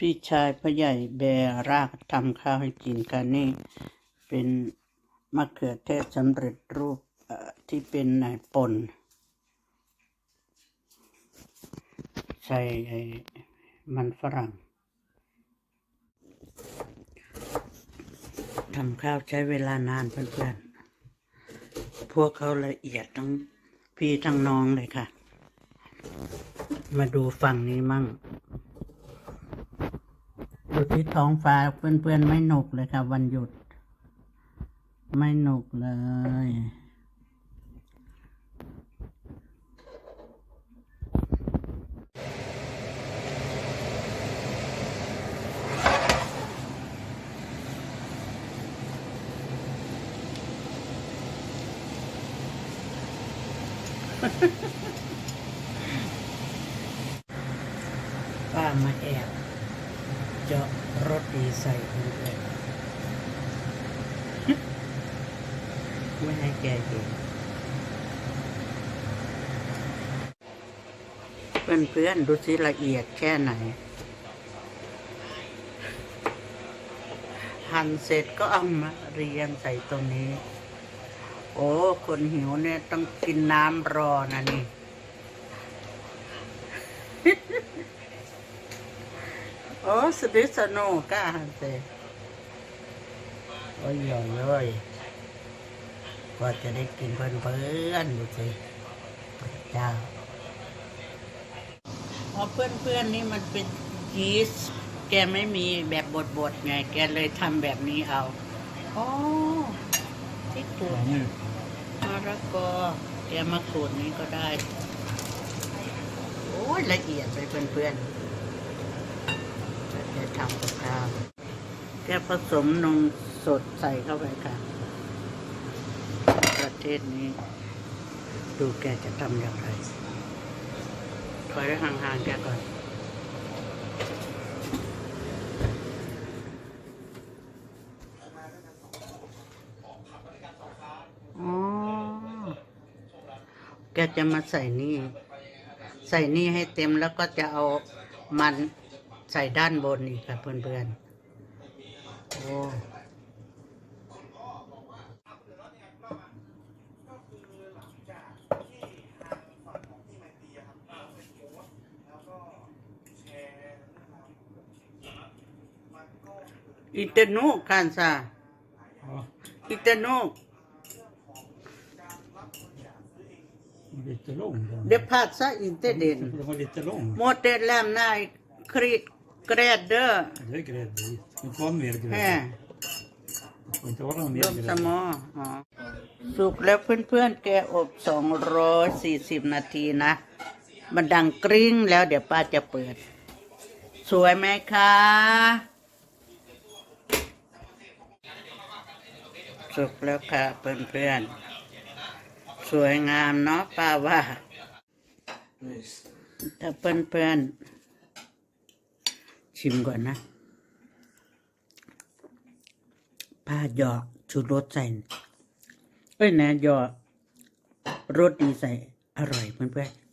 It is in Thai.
พี่ชายพ่อใหญ่แบรากทำข้าวให้กินกันนี่เป็นมะเขือเทศสำเร็จรูปที่เป็นนายปนใส่ไอ้มันฝรั่งทำข้าวใช้เวลานานเพื่อนๆ พวกเขาละเอียดทั้งพี่ทั้งน้องเลยค่ะ มาดูฝั่งนี้มั่ง ดูที่ท้องฟ้าเพื่อนๆไม่หนุกเลยค่ะ วันหยุด ไม่หนุกเลย ป้ามาแอบ เจาะรถดีใส่เพื่อนๆไม่ให้แกเห็นเพื่อนๆดูสิละเอียดแค่ไหน หั่นเสร็จก็เอามาเรียงใส่ตรงนี้ โอ้ คนหิวเนี่ยต้องกินน้ำรอนะนี่ โอ้สดิสโนก้าฮันเซโอ้ยโอ้ยโอ้ยกว่าจะได้กินเพื่อนๆดูสิพระเจ้าเพราะเพื่อนๆนี่มันเป็นยีสต์แกไม่มีแบบบดๆไง แกเลยทำแบบนี้เอาอ๋อที่ขูดมะระกอ แกมาขูดนี้ก็ได้ โอ้ยละเอียดเลยเพื่อนๆแก ทำกับข้าวแกผสมนมสดใส่เข้าไปค่ะ ประเทศนี้ ดูแกจะทำอย่างไรถอยห่างๆแกก่อนอ๋อแกจะมาใส่นี่ ใส่นี่ให้เต็มแล้วก็จะเอามัน ใส่ด้านบนอีกค่ะเพื่อนๆ โอ้ อินเตอร์นูคันซาอินเตอร์นู Lite lång. den. เดพาซาอินเตอร์เดน Den var lite lång. โมเตแลมนายครีด เกรดเดอร์ Det är grädde i. Det får inte vara mer แฮ่ grädde. Det får inte vara ร mer วมส grädde. มออ๋อสุกแล้วเพื่อนๆ แกอบสองร้อยสี่สิบนาทีนะ มันดังกริ้งแล้วเดี๋ยวป้าจะเปิด สวยไหมคะ สุกแล้วค่ะเพื่อนๆ สวยงามเนาะป้าว่า ถ้าเพื่อนๆ ชิมก่อนนะผ้าหยอกชูรสใส่เอ้ยนะหยอกรสดีใส่ อร่อยเพื่อนๆ